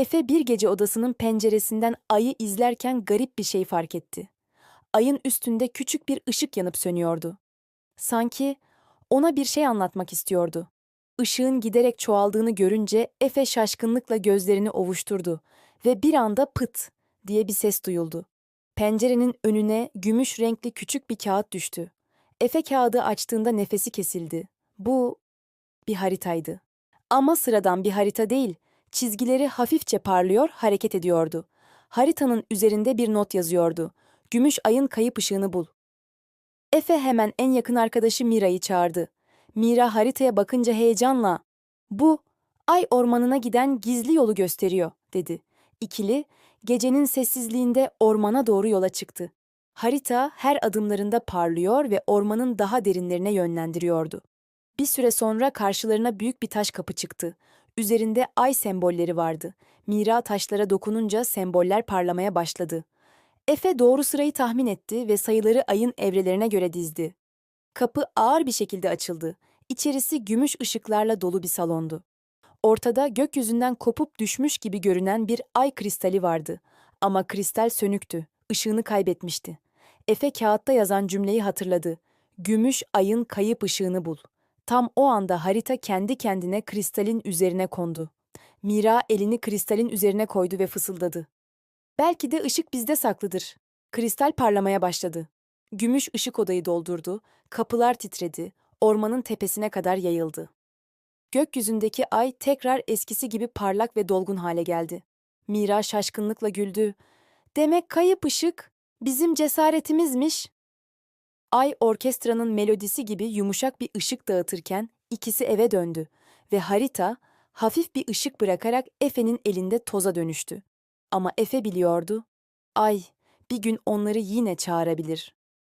Efe bir gece odasının penceresinden ayı izlerken garip bir şey fark etti. Ayın üstünde küçük bir ışık yanıp sönüyordu. Sanki ona bir şey anlatmak istiyordu. Işığın giderek çoğaldığını görünce Efe şaşkınlıkla gözlerini ovuşturdu ve bir anda pıt diye bir ses duyuldu. Pencerenin önüne gümüş renkli küçük bir kağıt düştü. Efe kağıdı açtığında nefesi kesildi. Bu bir haritaydı. Ama sıradan bir harita değil. Çizgileri hafifçe parlıyor, hareket ediyordu. Haritanın üzerinde bir not yazıyordu. Gümüş ayın kayıp ışığını bul. Efe hemen en yakın arkadaşı Mira'yı çağırdı. Mira haritaya bakınca heyecanla, "Bu ay ormanına giden gizli yolu gösteriyor." dedi. İkili gecenin sessizliğinde ormana doğru yola çıktı. Harita her adımlarında parlıyor ve ormanın daha derinlerine yönlendiriyordu. Bir süre sonra karşılarına büyük bir taş kapı çıktı. Üzerinde ay sembolleri vardı. Mira taşlara dokununca semboller parlamaya başladı. Efe doğru sırayı tahmin etti ve sayıları ayın evrelerine göre dizdi. Kapı ağır bir şekilde açıldı. İçerisi gümüş ışıklarla dolu bir salondu. Ortada gökyüzünden kopup düşmüş gibi görünen bir ay kristali vardı. Ama kristal sönüktü, ışığını kaybetmişti. Efe kağıtta yazan cümleyi hatırladı. Gümüş ayın kayıp ışığını bul. Tam o anda harita kendi kendine kristalin üzerine kondu. Mira elini kristalin üzerine koydu ve fısıldadı. Belki de ışık bizde saklıdır. Kristal parlamaya başladı. Gümüş ışık odayı doldurdu, kapılar titredi, ormanın tepesine kadar yayıldı. Gökyüzündeki ay tekrar eskisi gibi parlak ve dolgun hale geldi. Mira şaşkınlıkla güldü. Demek kayıp ışık bizim cesaretimizmiş. Ay orkestranın melodisi gibi yumuşak bir ışık dağıtırken ikisi eve döndü ve harita hafif bir ışık bırakarak Efe'nin elinde toza dönüştü. Ama Efe biliyordu, ay bir gün onları yine çağırabilir.